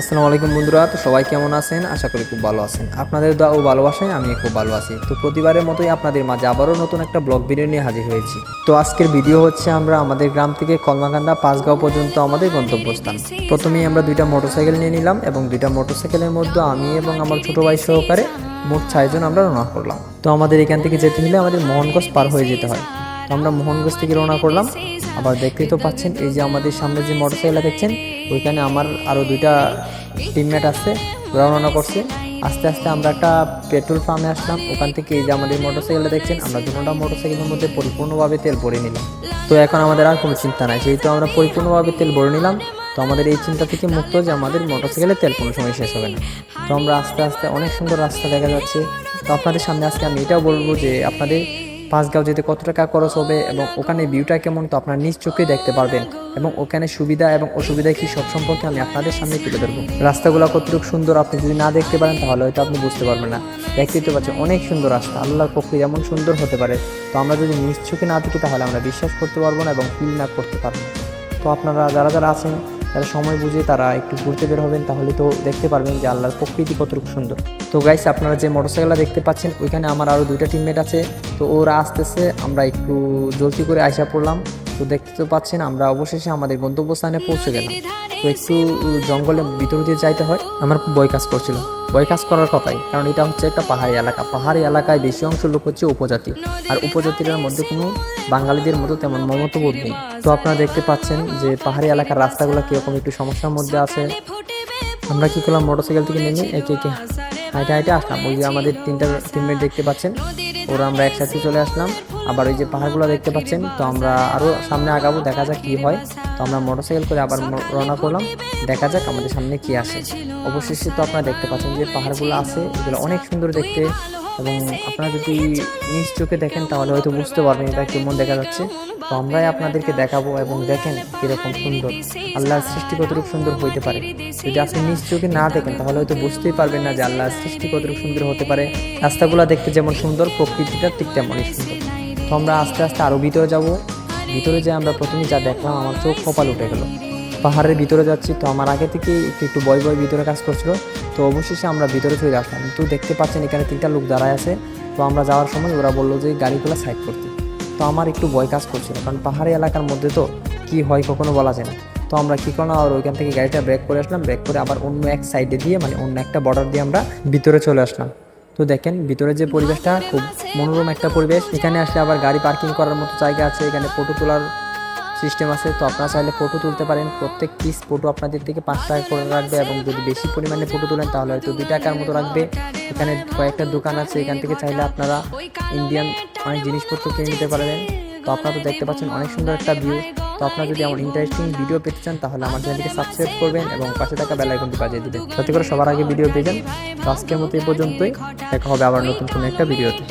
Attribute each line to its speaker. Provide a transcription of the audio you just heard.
Speaker 1: আসসালামু আলাইকুম বন্ধুরা, তো সবাই কেমন আছেন? আশা করি খুব ভালো আছেন। আপনাদের দোয়া ও ভালোবাসায় আমি খুব ভালো আছি। তো প্রতিবারের মতোই আপনাদের মাঝে আবারও নতুন একটা ব্লগ ভিডিও নিয়ে হাজির হয়েছি। তো আজকের ভিডিও হচ্ছে আমরা আমাদের গ্রাম থেকে কলমাকান্দা পাঁচগাঁও পর্যন্ত আমাদের গন্তব্যস্থান। প্রথমেই আমরা দুইটা মোটরসাইকেল নিয়ে নিলাম এবং দুইটা মোটরসাইকেলের মধ্যে আমি এবং আমার ছোট ভাই সহকারে মোট ছয়জন আমরা রওনা করলাম। তো আমাদের এখান থেকে যেতে হলে আমাদের মোহনগঞ্জ পার হয়ে যেতে হয়। তো আমরা মোহনগঞ্জ থেকে রওনা করলাম। আবার দেখতেই তো পাচ্ছেন, এই যে আমাদের সামনে যে মোটরসাইকেল দেখছেন, ওইখানে আমার আরও দুইটা টিমমেট আছে রওনা করছে। আস্তে আস্তে আমরা একটা পেট্রোল পাম্পে আসলাম, ওখান থেকে এই যে আমাদের মোটরসাইকেলটা দেখছেন, আমরা দু দুটোটা মোটরসাইকেলের মধ্যে পরিপূর্ণভাবে তেল ভরে নিলাম। তো এখন আমাদের আর কোনো চিন্তা নাই, যেহেতু আমরা পরিপূর্ণভাবে তেল ভরে নিলাম, তো আমাদের এই চিন্তা থেকে মুক্ত যে আমাদের মোটরসাইকেলে তেল কোনো সময় শেষ হবে না। তো আমরা আস্তে আস্তে অনেক সুন্দর রাস্তা দেখা যাচ্ছে। তো আপনাদের সামনে আজকে আমি এটাও বলব যে আপনাদের পাঁচগাঁও যেতে কত টাকা খরচ হবে এবং ওখানে ভিউটা কেমন, তো আপনার নিজ চোখে দেখতে পারবেন। এবং ওখানে সুবিধা এবং অসুবিধা কি সব সম্পর্কে আমি আপনাদের সামনে তুলে ধরবো। রাস্তাগুলো কতটুকু সুন্দর আপনি যদি না দেখতে পারেন, তাহলে হয়তো আপনি বুঝতে পারবেন না। দেখতেই তো পাচ্ছেন, অনেক সুন্দর রাস্তা। আল্লাহর পক্ষে যেমন সুন্দর হতে পারে। তো আমরা যদি নিজ চোখে না দেখি, তাহলে আমরা বিশ্বাস করতে পারব না এবং ফিল না করতে পারব তো আপনারা যারা যারা আছেন তারা সময় বুঝে তারা একটু ঘুরতে বের হবেন, তাহলে তো দেখতে পারবেন যে আল্লাহর প্রকৃতি কতটুকু সুন্দর। তো গাইস আপনারা যে মোটরসাইকেলটা দেখতে পাচ্ছেন, ওইখানে আমার আরও দুইটা টিমমেট আছে। তো ওরা আসতেছে, আমরা একটু জলদি করে আইসা পড়লাম। তো দেখতে তো পাচ্ছেন, আমরা অবশেষে আমাদের গন্তব্যস্থানে পৌঁছে গেলাম। তো একটু জঙ্গলের ভিতর দিয়ে যাইতে হয়। আমার খুব ভয় কাজ করছিল। ভয় কাজ করার কথাই, কারণ এটা হচ্ছে একটা পাহাড়ি এলাকা। পাহাড়ি এলাকায় বেশি অংশ লোক হচ্ছে উপজাতি। আর উপজাতির মধ্যে কোনো বাঙালিদের মতো তেমন মমতাবোধ নেই। তো আপনারা দেখতে পাচ্ছেন যে পাহাড়ি এলাকার রাস্তাগুলো কীরকম, একটু সমস্যার মধ্যে আছে। আমরা কি করলাম, মোটরসাইকেল থেকে নেমে একে একে হাইটে হাইটে আসলাম। ওই যে আমাদের তিনটা টিমমেট দেখতে পাচ্ছেন, ওরা আমরা একসাথে চলে আসলাম। আবার ওই যে পাহাড়গুলো দেখতে পাচ্ছেন, তো আমরা আরও সামনে আগাবো, দেখা যাক কি হয়। তো আমরা মোটরসাইকেল করে আবার রওনা করলাম, দেখা যাক আমাদের সামনে কি আসে। অবশেষে তো আপনারা দেখতে পাচ্ছেন যে পাহাড়গুলো আছে, এগুলো অনেক সুন্দর দেখতে। এবং আপনারা যদি নিজ চোখে দেখেন, তাহলে হয়তো বুঝতে পারবেন এটা কেমন দেখা যাচ্ছে। তো আমরাই আপনাদেরকে দেখাবো এবং দেখেন কীরকম সুন্দর। আল্লাহর সৃষ্টি কতটুকু সুন্দর হইতে পারে। যদি আপনি নিজ চোখে না দেখেন, তাহলে হয়তো বুঝতেই পারবেন না যে আল্লাহর সৃষ্টি কতটুকু সুন্দর হতে পারে। রাস্তাগুলো দেখতে যেমন সুন্দর, প্রকৃতিটা ঠিক তেমনই সুন্দর। তো আমরা আস্তে আস্তে আরও ভিতরে যাব। ভিতরে যে আমরা প্রথমে যা দেখলাম, আমার চোখ কপাল উঠে গেল। পাহাড়ের ভিতরে যাচ্ছি, তো আমার আগে থেকে একটু একটু বয় বয় ভিতরে কাজ করছিল। তো অবশেষে আমরা ভিতরে চলে আসলাম। তো দেখতে পাচ্ছেন এখানে তিনটা লোক দাঁড়ায় আছে। তো আমরা যাওয়ার সময় ওরা বলল যে, গাড়িগুলো সাইড করতে। তো আমার একটু ভয় কাজ করছিল, কারণ পাহাড়ি এলাকার মধ্যে তো কি হয় কখনো বলা যায় না। তো আমরা কী করলাম, আর ওইখান থেকে গাড়িটা ব্রেক করে আসলাম। ব্রেক করে আবার অন্য এক সাইডে দিয়ে মানে অন্য একটা বর্ডার দিয়ে আমরা ভিতরে চলে আসলাম। তো দেখেন, ভিতরে যে পরিবেশটা, খুব মনোরম একটা পরিবেশ। এখানে আসলে আবার গাড়ি পার্কিং করার মতো জায়গা আছে, এখানে ফটো তোলার সিস্টেম আছে। তো আপনারা চাইলে ফটো তুলতে পারেন। প্রত্যেক পিস ফটো আপনাদের থেকে পাঁচ টাকা করে রাখবে এবং যদি বেশি পরিমাণে ফটো তোলেন, তাহলে হয়তো দুই টাকার মতো রাখবে। এখানে কয়েকটা দোকান আছে, এখান থেকে চাইলে আপনারা ইন্ডিয়ান অনেক জিনিসপত্র কিনে নিতে পারবেন। তো আপনারা তো দেখতে পাচ্ছেন, অনেক সুন্দর একটা ভিউ তো আপনারা যদি আমার ইন্টারেস্টিং ভিডিও পেতে চান, তাহলে আমার চ্যানেলটিকে সাবস্ক্রাইব করবেন এবং পাশে থাকা বেল আইকনটি বাজিয়ে দেবেন। যাতে করে সবার আগে ভিডিও পেয়ে যান তো আজকের মতো এই পর্যন্তই। দেখা হবে আবার নতুন কোনো একটা ভিডিওতে